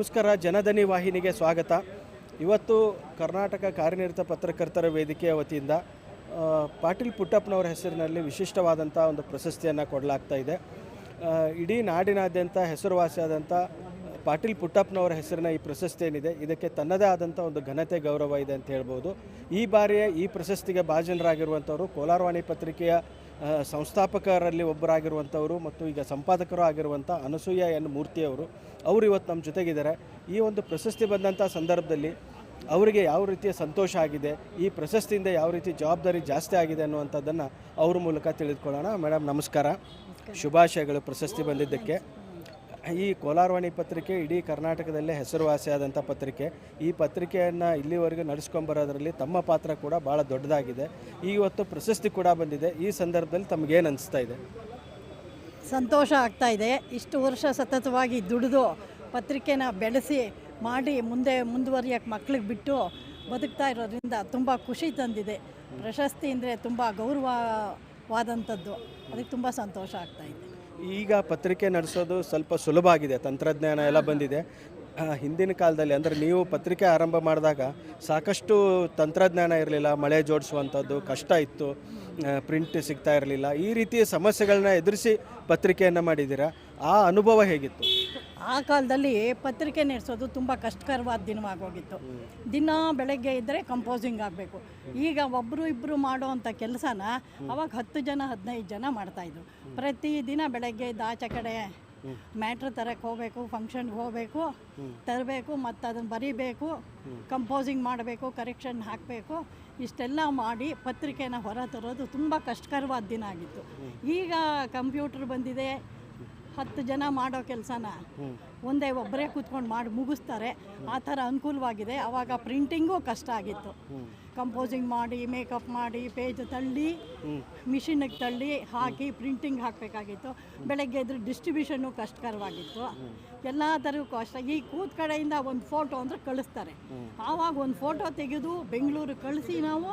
ನಮಸ್ಕಾರ, ಜನಧನಿ ವಾಹಿನಿಗೆ ಸ್ವಾಗತ. ಇವತ್ತು ಕರ್ನಾಟಕ ಕಾರ್ಯನಿರತ ಪತ್ರಕರ್ತರ ವೇದಿಕೆಯ ವತಿಯಿಂದ ಪಾಟೀಲ್ ಪುಟ್ಟಪ್ಪನವರ ಹೆಸರಿನಲ್ಲಿ ವಿಶಿಷ್ಟವಾದಂಥ ಒಂದು ಪ್ರಶಸ್ತಿಯನ್ನು ಕೊಡಲಾಗ್ತಾ ಇದೆ. ಇಡೀ ನಾಡಿನಾದ್ಯಂತ ಹೆಸರುವಾಸಿಯಾದಂಥ ಪಾಟೀಲ್ ಪುಟ್ಟಪ್ಪನವರ ಹೆಸರಿನ ಈ ಪ್ರಶಸ್ತಿ ಏನಿದೆ, ಇದಕ್ಕೆ ತನ್ನದೇ ಆದಂಥ ಒಂದು ಘನತೆ, ಗೌರವ ಇದೆ ಅಂತ ಹೇಳ್ಬೋದು. ಈ ಬಾರಿಯ ಈ ಪ್ರಶಸ್ತಿಗೆ ಭಾಜನರಾಗಿರುವಂಥವರು ಕೋಲಾರವಾಣಿ ಪತ್ರಿಕೆಯ ಸಂಸ್ಥಾಪಕರಲ್ಲಿ ಒಬ್ಬರಾಗಿರುವಂಥವರು ಮತ್ತು ಈಗ ಸಂಪಾದಕರು ಆಗಿರುವಂಥ ಅನಸೂಯ ಎನ್ ಮೂರ್ತಿಯವರು, ಅವರು ಇವತ್ತು ನಮ್ಮ ಜೊತೆಗಿದ್ದಾರೆ. ಈ ಒಂದು ಪ್ರಶಸ್ತಿ ಬಂದಂಥ ಸಂದರ್ಭದಲ್ಲಿ ಅವರಿಗೆ ಯಾವ ರೀತಿಯ ಸಂತೋಷ ಆಗಿದೆ, ಈ ಪ್ರಶಸ್ತಿಯಿಂದ ಯಾವ ರೀತಿ ಜವಾಬ್ದಾರಿ ಜಾಸ್ತಿ ಆಗಿದೆ ಅನ್ನುವಂಥದ್ದನ್ನು ಅವ್ರ ಮೂಲಕ ತಿಳಿದುಕೊಳ್ಳೋಣ. ಮೇಡಮ್, ನಮಸ್ಕಾರ. ಶುಭಾಶಯಗಳು ಪ್ರಶಸ್ತಿ ಬಂದಿದ್ದಕ್ಕೆ. ಈ ಕೋಲಾರವಾಣಿ ಪತ್ರಿಕೆ ಇಡೀ ಕರ್ನಾಟಕದಲ್ಲೇ ಹೆಸರುವಾಸಿಯಾದಂಥ ಪತ್ರಿಕೆ. ಈ ಪತ್ರಿಕೆಯನ್ನು ಇಲ್ಲಿವರೆಗೂ ನಡೆಸ್ಕೊಂಬರೋದ್ರಲ್ಲಿ ತಮ್ಮ ಪಾತ್ರ ಕೂಡ ಭಾಳ ದೊಡ್ಡದಾಗಿದೆ. ಇವತ್ತು ಪ್ರಶಸ್ತಿ ಕೂಡ ಬಂದಿದೆ. ಈ ಸಂದರ್ಭದಲ್ಲಿ ತಮಗೇನು ಅನಿಸ್ತಾ ಇದೆ? ಸಂತೋಷ ಆಗ್ತಾ ಇದೆ. ಇಷ್ಟು ವರ್ಷ ಸತತವಾಗಿ ದುಡಿದು ಪತ್ರಿಕೆನ ಬೆಳೆಸಿ ಮಾಡಿ ಮುಂದೆ ಮುಂದುವರಿಯೋಕ್ಕೆ ಮಕ್ಳಿಗೆ ಬಿಟ್ಟು ಬದುಕ್ತಾ ಇರೋದ್ರಿಂದ ತುಂಬ ಖುಷಿ ತಂದಿದೆ. ಪ್ರಶಸ್ತಿ ಅಂದರೆ ತುಂಬ ಗೌರವವಾದಂಥದ್ದು. ಅದಕ್ಕೆ ತುಂಬ ಸಂತೋಷ ಆಗ್ತಾ ಇದೆ. ಈಗ ಪತ್ರಿಕೆ ನಡೆಸೋದು ಸ್ವಲ್ಪ ಸುಲಭ ಆಗಿದೆ, ತಂತ್ರಜ್ಞಾನ ಎಲ್ಲ ಬಂದಿದೆ. ಹಿಂದಿನ ಕಾಲದಲ್ಲಿ ಅಂದರೆ ನೀವು ಪತ್ರಿಕೆ ಆರಂಭ ಮಾಡಿದಾಗ ಸಾಕಷ್ಟು ತಂತ್ರಜ್ಞಾನ ಇರಲಿಲ್ಲ, ಮಳೆ ಜೋಡಿಸುವಂಥದ್ದು ಕಷ್ಟ ಇತ್ತು ಪ್ರಿಂಟ್ ಸಿಗ್ತಾ ಇರಲಿಲ್ಲ. ಈ ರೀತಿಯ ಸಮಸ್ಯೆಗಳನ್ನ ಎದುರಿಸಿ ಪತ್ರಿಕೆಯನ್ನು ಮಾಡಿದ್ದೀರಾ? ಆ ಅನುಭವ ಹೇಗಿತ್ತು? ಆ ಕಾಲದಲ್ಲಿ ಪತ್ರಿಕೆ ನಡೆಸೋದು ತುಂಬ ಕಷ್ಟಕರವಾದ ದಿನವಾಗೋಗಿತ್ತು. ದಿನ ಬೆಳಗ್ಗೆ ಇದ್ದರೆ ಕಂಪೋಸಿಂಗ್ ಆಗಬೇಕು. ಈಗ ಒಬ್ಬರು ಇಬ್ಬರು ಮಾಡೋ ಅಂಥ ಕೆಲಸನ ಅವಾಗ ಹತ್ತು ಜನ, ಹದಿನೈದು ಜನ ಮಾಡ್ತಾಯಿದ್ರು ಪ್ರತಿದಿನ ಬೆಳಗ್ಗೆ ಎದ್ದು ಆಚೆ ಕಡೆ ಮ್ಯಾಟ್ರ್ ತರಕ್ಕೆ ಹೋಗಬೇಕು ಫಂಕ್ಷನ್ಗೆ ಹೋಗಬೇಕು, ತರಬೇಕು, ಮತ್ತು ಅದನ್ನು ಬರೀಬೇಕು ಕಂಪೋಸಿಂಗ್ ಮಾಡಬೇಕು ಕರೆಕ್ಷನ್ ಹಾಕಬೇಕು, ಇಷ್ಟೆಲ್ಲ ಮಾಡಿ ಪತ್ರಿಕೆನ ಹೊರ ತರೋದು ತುಂಬ ಕಷ್ಟಕರವಾದ ದಿನ ಆಗಿತ್ತು. ಈಗ ಕಂಪ್ಯೂಟರ್ ಬಂದಿದೆ ಹತ್ತು ಜನ ಮಾಡೋ ಕೆಲಸನ ಒಂದೇ ಒಬ್ಬರೇ ಕೂತ್ಕೊಂಡು ಮಾಡಿ ಮುಗಿಸ್ತಾರೆ. ಆ ಥರ ಅನುಕೂಲವಾಗಿದೆ. ಆವಾಗ ಪ್ರಿಂಟಿಂಗು ಕಷ್ಟ ಆಗಿತ್ತು. ಕಂಪೋಸಿಂಗ್ ಮಾಡಿ ಮೇಕಪ್ ಮಾಡಿ ಪೇಜ್ ತಳ್ಳಿ ಮಿಷಿನಿಗೆ ತಳ್ಳಿ ಹಾಕಿ ಪ್ರಿಂಟಿಂಗ್ ಹಾಕಬೇಕಾಗಿತ್ತು. ಬೆಳಗ್ಗೆ ಎದ್ದು ಡಿಸ್ಟ್ರಿಬ್ಯೂಷನ್ನು ಕಷ್ಟಕರವಾಗಿತ್ತು. ಎಲ್ಲ ಥರಕ್ಕೂ ಕಷ್ಟ. ಈ ಕೂತ್ ಕಡೆಯಿಂದ ಒಂದು ಫೋಟೋ ಅಂದರೆ ಕಳಿಸ್ತಾರೆ. ಆವಾಗ ಒಂದು ಫೋಟೋ ತೆಗೆದು ಬೆಂಗಳೂರು ಕಳಿಸಿ ನಾವು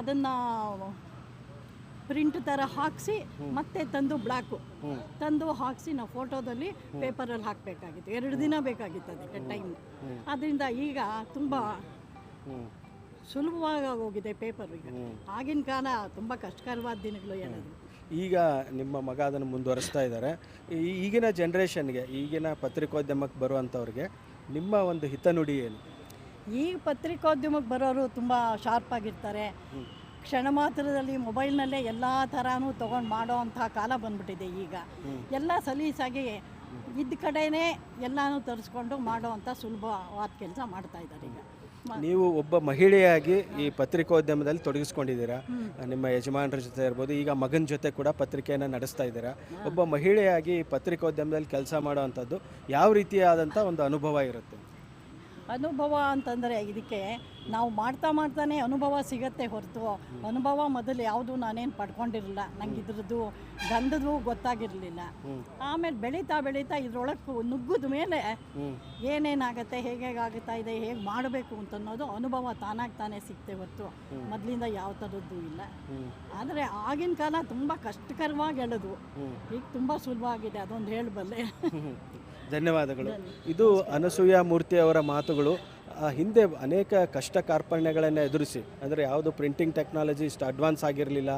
ಅದನ್ನು ಪ್ರಿಂಟ್ ಥರ ಹಾಕಿಸಿ ಮತ್ತೆ ತಂದು ಬ್ಲ್ಯಾಕು ತಂದು ಹಾಕಿಸಿ ನಾವು ಫೋಟೋದಲ್ಲಿ ಪೇಪರಲ್ಲಿ ಹಾಕಬೇಕಾಗಿತ್ತು. ಎರಡು ದಿನ ಬೇಕಾಗಿತ್ತು ಅದಕ್ಕೆ ಟೈಮ್. ಅದರಿಂದ ಈಗ ತುಂಬ ಸುಲಭವಾಗಿ ಹೋಗಿದೆ ಪೇಪರ್ ಈಗ. ಆಗಿನ ಕಾಲ ತುಂಬ ಕಷ್ಟಕರವಾದ ದಿನಗಳು ಹೇಳೋದು ಈಗ ನಿಮ್ಮ ಮಗ ಅದನ್ನು ಮುಂದುವರಿಸ್ತಾ ಇದ್ದಾರೆ. ಈಗಿನ ಜನ್ರೇಷನ್ಗೆ ಈಗಿನ ಪತ್ರಿಕೋದ್ಯಮಕ್ಕೆ ಬರುವಂಥವ್ರಿಗೆ ನಿಮ್ಮ ಒಂದು ಹಿತನುಡಿ ಏನು? ಈಗ ಪತ್ರಿಕೋದ್ಯಮಕ್ಕೆ ಬರೋರು ತುಂಬ ಶಾರ್ಪ್ ಆಗಿರ್ತಾರೆ. ಕ್ಷಣ ಮಾತ್ರದಲ್ಲಿ ಮೊಬೈಲ್ನಲ್ಲೇ ಎಲ್ಲ ಥರನೂ ತೊಗೊಂಡು ಮಾಡೋ ಅಂಥ ಕಾಲ ಬಂದ್ಬಿಟ್ಟಿದೆ ಈಗ. ಎಲ್ಲ ಸಲೀಸಾಗಿ ಇದ್ದ ಕಡೆನೇ ಎಲ್ಲನೂ ತರಿಸ್ಕೊಂಡು ಮಾಡೋ ಅಂಥ ಸುಲಭವಾದ ಕೆಲಸ ಮಾಡ್ತಾ ಇದ್ದಾರೆ ಈಗ. ನೀವು ಒಬ್ಬ ಮಹಿಳೆಯಾಗಿ ಈ ಪತ್ರಿಕೋದ್ಯಮದಲ್ಲಿ ತೊಡಗಿಸ್ಕೊಂಡಿದ್ದೀರಾ? ನಿಮ್ಮ ಯಜಮಾನರ ಜೊತೆ ಇರ್ಬೋದು ಈಗ ಮಗನ ಜೊತೆ ಕೂಡ ಪತ್ರಿಕೆಯನ್ನು ನಡೆಸ್ತಾ ಇದ್ದೀರಾ? ಒಬ್ಬ ಮಹಿಳೆಯಾಗಿ ಈ ಪತ್ರಿಕೋದ್ಯಮದಲ್ಲಿ ಕೆಲಸ ಮಾಡುವಂಥದ್ದು ಯಾವ ರೀತಿಯಾದಂಥ ಒಂದು ಅನುಭವ ಇರುತ್ತೆ? ಅನುಭವ ಅಂತಂದರೆ ಇದಕ್ಕೆ ನಾವು ಮಾಡ್ತಾ ಮಾಡ್ತಾನೆ ಅನುಭವ ಸಿಗತ್ತೆ ಹೊರತು. ಅನುಭವ ಮೊದಲು ಯಾವುದು ನಾನೇನು ಪಡ್ಕೊಂಡಿರಲಿಲ್ಲ. ನಂಗೆ ಇದ್ರದ್ದು ಗಂಧದ್ದು ಗೊತ್ತಾಗಿರಲಿಲ್ಲ. ಆಮೇಲೆ ಬೆಳೀತಾ ಬೆಳೀತಾ ಇದ್ರೊಳಗೆ ನುಗ್ಗಿದ ಮೇಲೆ ಏನೇನಾಗುತ್ತೆ ಹೇಗೆ ಆಗುತ್ತಾ ಇದೆ ಹೇಗೆ ಮಾಡಬೇಕು ಅಂತ ಅನ್ನೋದು ಅನುಭವ ತಾನಾಗಿ ತಾನೇ ಸಿಗ್ತೆ ಹೊರತು. ಮೊದಲಿಂದ ಯಾವ ಥರದ್ದು ಇಲ್ಲ. ಆದರೆ ಆಗಿನ ಕಾಲ ತುಂಬ ಕಷ್ಟಕರವಾಗಿ ಎಳೆದು ಈಗ ತುಂಬ ಸುಲಭ ಆಗಿದೆ ಅದೊಂದು ಹೇಳಬಲ್ಲೆ. ಧನ್ಯವಾದಗಳು. ಇದು ಅನಸೂಯ ಮೂರ್ತಿ ಅವರ ಮಾತುಗಳು. ಹಿಂದೆ ಅನೇಕ ಕಷ್ಟ ಕಾರ್ಪಣ್ಯಗಳನ್ನು ಎದುರಿಸಿ, ಅಂದರೆ ಯಾವುದು ಪ್ರಿಂಟಿಂಗ್ ಟೆಕ್ನಾಲಜಿ ಇಷ್ಟು ಅಡ್ವಾನ್ಸ್ ಆಗಿರಲಿಲ್ಲ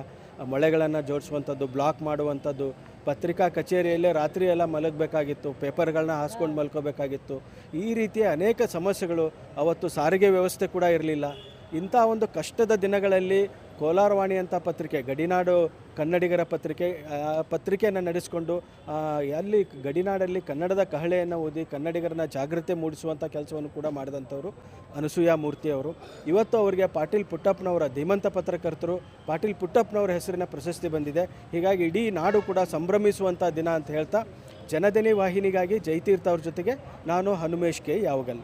ಮಳೆಗಳನ್ನು ಜೋಡಿಸುವಂಥದ್ದು ಬ್ಲಾಕ್ ಮಾಡುವಂಥದ್ದು, ಪತ್ರಿಕಾ ಕಚೇರಿಯಲ್ಲೇ ರಾತ್ರಿ ಎಲ್ಲ ಮಲಗಬೇಕಾಗಿತ್ತು ಪೇಪರ್ಗಳನ್ನ ಹಾಸ್ಕೊಂಡು ಮಲ್ಕೋಬೇಕಾಗಿತ್ತು. ಈ ರೀತಿಯ ಅನೇಕ ಸಮಸ್ಯೆಗಳು ಅವತ್ತು ಸಾರಿಗೆ ವ್ಯವಸ್ಥೆ ಕೂಡ ಇರಲಿಲ್ಲ. ಇಂಥ ಒಂದು ಕಷ್ಟದ ದಿನಗಳಲ್ಲಿ ಕೋಲಾರವಾಣಿ ಅಂತ ಪತ್ರಿಕೆ, ಗಡಿನಾಡು ಕನ್ನಡಿಗರ ಪತ್ರಿಕೆ ಪತ್ರಿಕೆಯನ್ನು ನಡೆಸಿಕೊಂಡು ಅಲ್ಲಿ ಗಡಿನಾಡಲ್ಲಿ ಕನ್ನಡದ ಕಹಳೆಯನ್ನು ಓದಿ, ಕನ್ನಡಿಗರನ್ನ ಜಾಗೃತಿ ಮೂಡಿಸುವಂಥ ಕೆಲಸವನ್ನು ಕೂಡ ಮಾಡಿದಂಥವರು ಅನಸೂಯ ಮೂರ್ತಿಯವರು ಇವತ್ತು ಅವರಿಗೆ ಪಾಟೀಲ್ ಪುಟ್ಟಪ್ಪನವರ ಧೀಮಂತ ಪತ್ರಕರ್ತರು, ಪಾಟೀಲ್ ಪುಟ್ಟಪ್ಪನವರ ಹೆಸರಿನ ಪ್ರಶಸ್ತಿ ಬಂದಿದೆ. ಹೀಗಾಗಿ ಇಡೀ ನಾಡು ಕೂಡ ಸಂಭ್ರಮಿಸುವಂಥ ದಿನ ಅಂತ ಹೇಳ್ತಾ, ಜನದಿನಿ ವಾಹಿನಿಗಾಗಿ ಜಯತೀರ್ಥ ಅವ್ರ ಜೊತೆಗೆ, ನಾನು ಹನುಮೇಶ್ ಕೆ ಯಾವಗಲ್.